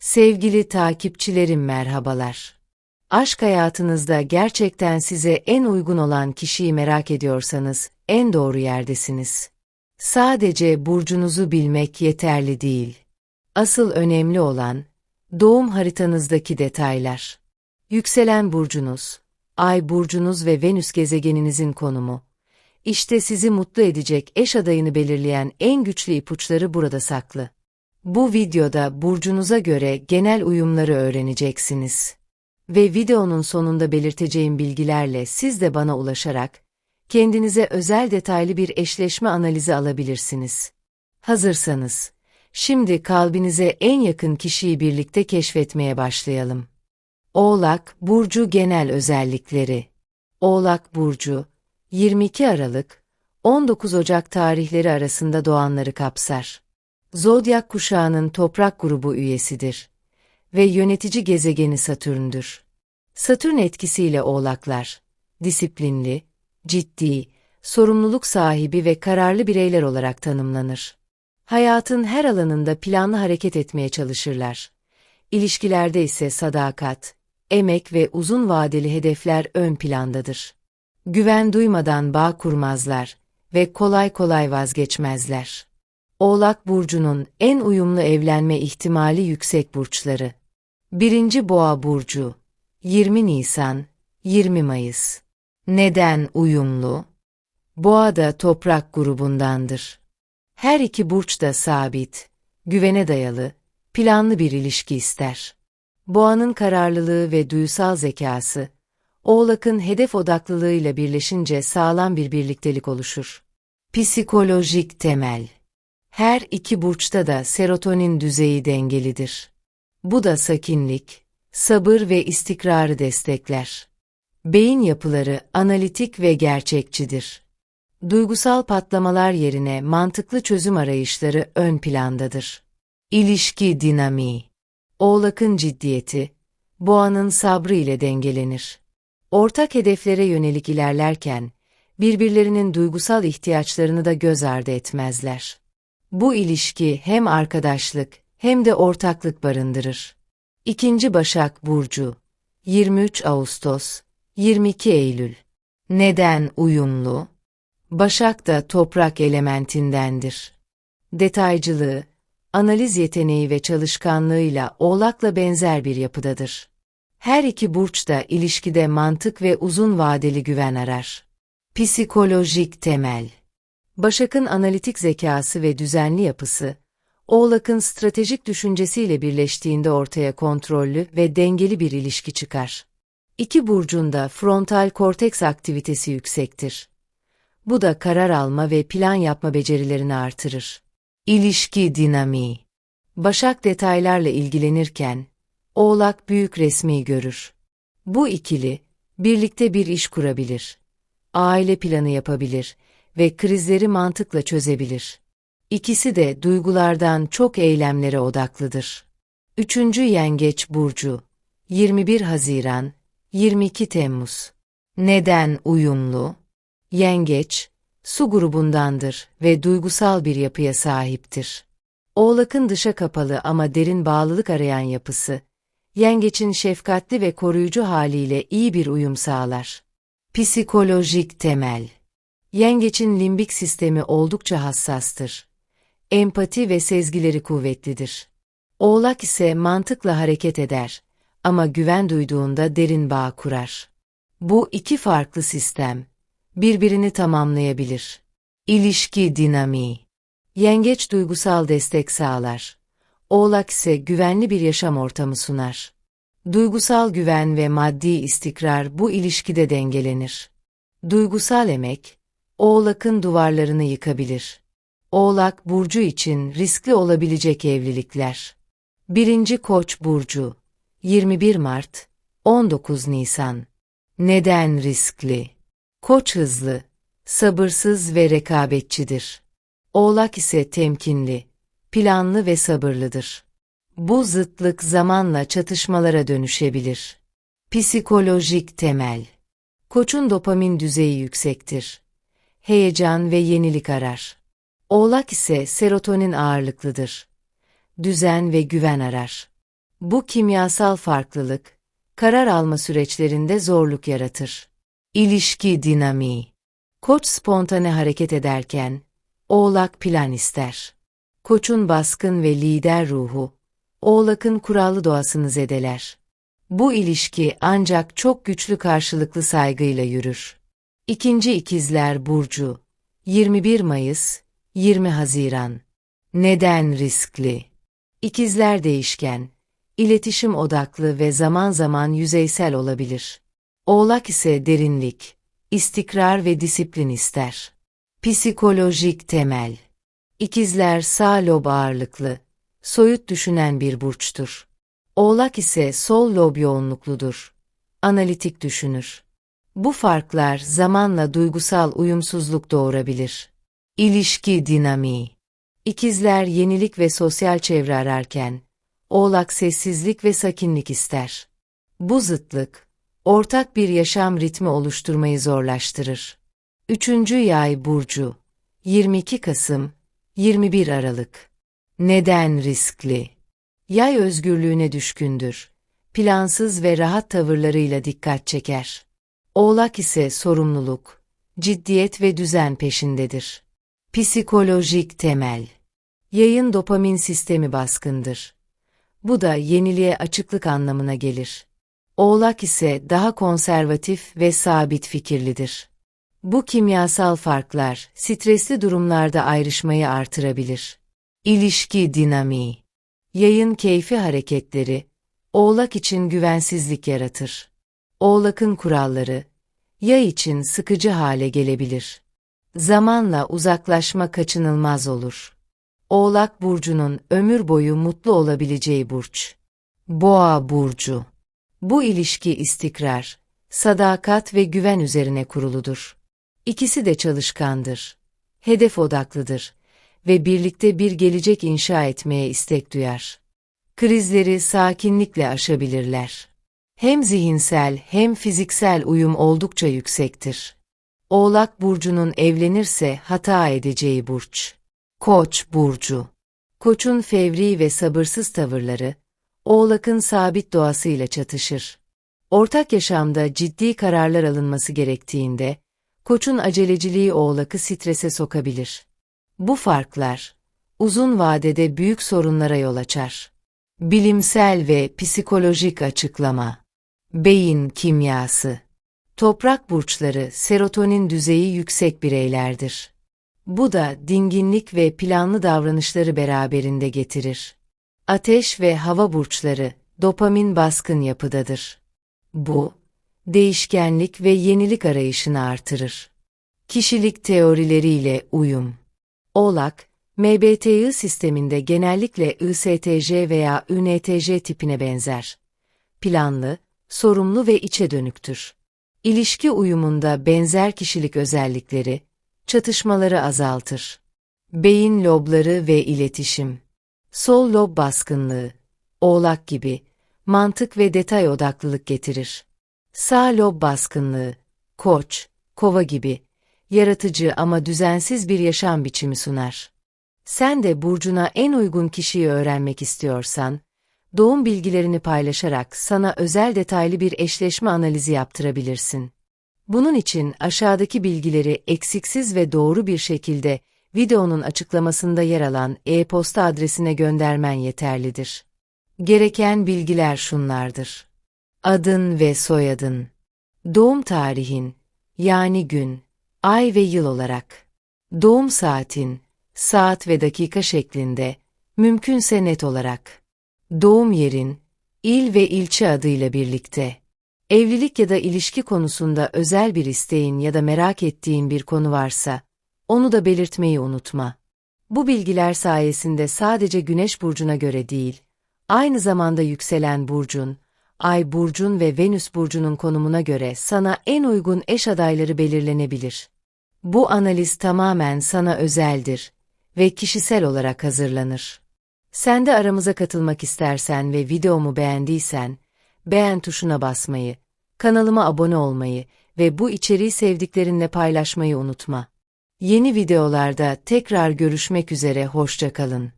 Sevgili takipçilerim merhabalar. Aşk hayatınızda gerçekten size en uygun olan kişiyi merak ediyorsanız en doğru yerdesiniz. Sadece burcunuzu bilmek yeterli değil. Asıl önemli olan doğum haritanızdaki detaylar. Yükselen burcunuz, ay burcunuz ve Venüs gezegeninizin konumu. İşte sizi mutlu edecek eş adayını belirleyen en güçlü ipuçları burada saklı. Bu videoda burcunuza göre genel uyumları öğreneceksiniz. Ve videonun sonunda belirteceğim bilgilerle siz de bana ulaşarak kendinize özel detaylı bir eşleşme analizi alabilirsiniz. Hazırsanız, şimdi kalbinize en yakın kişiyi birlikte keşfetmeye başlayalım. Oğlak Burcu Genel Özellikleri Oğlak Burcu, 22 Aralık, 19 Ocak tarihleri arasında doğanları kapsar. Zodyak kuşağının toprak grubu üyesidir ve yönetici gezegeni Satürn'dür. Satürn etkisiyle oğlaklar, disiplinli, ciddi, sorumluluk sahibi ve kararlı bireyler olarak tanımlanır. Hayatın her alanında planlı hareket etmeye çalışırlar. İlişkilerde ise sadakat, emek ve uzun vadeli hedefler ön plandadır. Güven duymadan bağ kurmazlar ve kolay kolay vazgeçmezler. Oğlak Burcu'nun en uyumlu evlenme ihtimali yüksek burçları. 1. Boğa Burcu 20 Nisan 20 Mayıs Neden uyumlu? Boğa da toprak grubundandır. Her iki burç da sabit, güvene dayalı, planlı bir ilişki ister. Boğanın kararlılığı ve duysal zekası, Oğlak'ın hedef odaklılığıyla birleşince sağlam bir birliktelik oluşur. Psikolojik temel her iki burçta da serotonin düzeyi dengelidir. Bu da sakinlik, sabır ve istikrarı destekler. Beyin yapıları analitik ve gerçekçidir. Duygusal patlamalar yerine mantıklı çözüm arayışları ön plandadır. İlişki dinamiği. Oğlak'ın ciddiyeti, boğanın sabrı ile dengelenir. Ortak hedeflere yönelik ilerlerken, birbirlerinin duygusal ihtiyaçlarını da göz ardı etmezler. Bu ilişki hem arkadaşlık hem de ortaklık barındırır. İkinci Başak Burcu 23 Ağustos 22 Eylül Neden uyumlu? Başak da toprak elementindendir. Detaycılığı, analiz yeteneği ve çalışkanlığıyla Oğlak'la benzer bir yapıdadır. Her iki burç da ilişkide mantık ve uzun vadeli güven arar. Psikolojik temel Başak'ın analitik zekası ve düzenli yapısı, Oğlak'ın stratejik düşüncesiyle birleştiğinde ortaya kontrollü ve dengeli bir ilişki çıkar. İki burcunda frontal korteks aktivitesi yüksektir. Bu da karar alma ve plan yapma becerilerini artırır. İlişki dinamiği Başak detaylarla ilgilenirken, Oğlak büyük resmi görür. Bu ikili, birlikte bir iş kurabilir. Aile planı yapabilir ve krizleri mantıkla çözebilir. İkisi de duygulardan çok eylemlere odaklıdır. Üçüncü Yengeç Burcu 21 Haziran 22 Temmuz Neden uyumlu? Yengeç, su grubundandır ve duygusal bir yapıya sahiptir. Oğlak'ın dışa kapalı ama derin bağlılık arayan yapısı, yengeçin şefkatli ve koruyucu haliyle iyi bir uyum sağlar. Psikolojik temel Yengeçin limbik sistemi oldukça hassastır. Empati ve sezgileri kuvvetlidir. Oğlak ise mantıkla hareket eder ama güven duyduğunda derin bağ kurar. Bu iki farklı sistem birbirini tamamlayabilir. İlişki dinamiği Yengeç duygusal destek sağlar. Oğlak ise güvenli bir yaşam ortamı sunar. Duygusal güven ve maddi istikrar bu ilişkide dengelenir. Duygusal emek, Oğlak'ın duvarlarını yıkabilir. Oğlak Burcu için riskli olabilecek evlilikler. 1. Koç Burcu 21 Mart 19 Nisan Neden riskli? Koç hızlı, sabırsız ve rekabetçidir. Oğlak ise temkinli, planlı ve sabırlıdır. Bu zıtlık zamanla çatışmalara dönüşebilir. Psikolojik temel Koçun dopamin düzeyi yüksektir heyecan ve yenilik arar. Oğlak ise serotonin ağırlıklıdır. Düzen ve güven arar. Bu kimyasal farklılık, karar alma süreçlerinde zorluk yaratır. İlişki dinamiği. Koç spontane hareket ederken, Oğlak plan ister. Koçun baskın ve lider ruhu, Oğlak'ın kurallı doğasını zedeler. Bu ilişki ancak çok güçlü karşılıklı saygıyla yürür. İkinci ikizler Burcu 21 Mayıs 20 Haziran Neden riskli? İkizler değişken, iletişim odaklı ve zaman zaman yüzeysel olabilir. Oğlak ise derinlik, istikrar ve disiplin ister. Psikolojik temel İkizler sağ lob ağırlıklı, soyut düşünen bir burçtur. Oğlak ise sol lob yoğunlukludur. Analitik düşünür. Bu farklar zamanla duygusal uyumsuzluk doğurabilir. İlişki dinamiği İkizler yenilik ve sosyal çevre ararken, Oğlak sessizlik ve sakinlik ister. Bu zıtlık, ortak bir yaşam ritmi oluşturmayı zorlaştırır. Üçüncü Yay Burcu 22 Kasım 21 Aralık Neden riskli? Yay özgürlüğüne düşkündür. Plansız ve rahat tavırlarıyla dikkat çeker. Oğlak ise sorumluluk, ciddiyet ve düzen peşindedir. Psikolojik temel Yayın dopamin sistemi baskındır. Bu da yeniliğe açıklık anlamına gelir. Oğlak ise daha konservatif ve sabit fikirlidir. Bu kimyasal farklar stresli durumlarda ayrışmayı artırabilir. İlişki dinamiği Yayın keyfi hareketleri, Oğlak için güvensizlik yaratır. Oğlak'ın kuralları, yay için sıkıcı hale gelebilir. Zamanla uzaklaşma kaçınılmaz olur. Oğlak Burcu'nun ömür boyu mutlu olabileceği burç. Boğa Burcu Bu ilişki istikrar, sadakat ve güven üzerine kuruludur. İkisi de çalışkandır. Hedef odaklıdır ve birlikte bir gelecek inşa etmeye istek duyar. Krizleri sakinlikle aşabilirler. Hem zihinsel hem fiziksel uyum oldukça yüksektir. Oğlak burcunun evlenirse hata edeceği burç. Koç burcu. Koçun fevri ve sabırsız tavırları, Oğlak'ın sabit doğasıyla çatışır. Ortak yaşamda ciddi kararlar alınması gerektiğinde, Koçun aceleciliği Oğlak'ı strese sokabilir. Bu farklar, uzun vadede büyük sorunlara yol açar. Bilimsel ve psikolojik açıklama Beyin kimyası Toprak burçları serotonin düzeyi yüksek bireylerdir. Bu da dinginlik ve planlı davranışları beraberinde getirir. Ateş ve hava burçları dopamin baskın yapıdadır. Bu, değişkenlik ve yenilik arayışını artırır. Kişilik teorileriyle uyum Oğlak, MBTI sisteminde genellikle ISTJ veya ÜNTJ tipine benzer. Planlı, sorumlu ve içe dönüktür. İlişki uyumunda benzer kişilik özellikleri, çatışmaları azaltır. Beyin lobları ve iletişim. Sol lob baskınlığı, oğlak gibi, mantık ve detay odaklılık getirir. Sağ lob baskınlığı, koç, kova gibi, yaratıcı ama düzensiz bir yaşam biçimi sunar. Sen de burcuna en uygun kişiyi öğrenmek istiyorsan, doğum bilgilerini paylaşarak sana özel detaylı bir eşleşme analizi yaptırabilirsin. Bunun için aşağıdaki bilgileri eksiksiz ve doğru bir şekilde videonun açıklamasında yer alan e-posta adresine göndermen yeterlidir. Gereken bilgiler şunlardır. Adın ve soyadın. Doğum tarihin, yani gün, ay ve yıl olarak. Doğum saatin, saat ve dakika şeklinde, mümkünse net olarak. Doğum yerin, il ve ilçe adıyla birlikte. Evlilik ya da ilişki konusunda özel bir isteğin ya da merak ettiğin bir konu varsa, onu da belirtmeyi unutma. Bu bilgiler sayesinde sadece Güneş burcuna göre değil, aynı zamanda yükselen burcun, Ay burcun ve Venüs burcunun konumuna göre sana en uygun eş adayları belirlenebilir. Bu analiz tamamen sana özeldir ve kişisel olarak hazırlanır. Sen de aramıza katılmak istersen ve videomu beğendiysen, beğen tuşuna basmayı, kanalıma abone olmayı ve bu içeriği sevdiklerinle paylaşmayı unutma. Yeni videolarda tekrar görüşmek üzere hoşça kalın.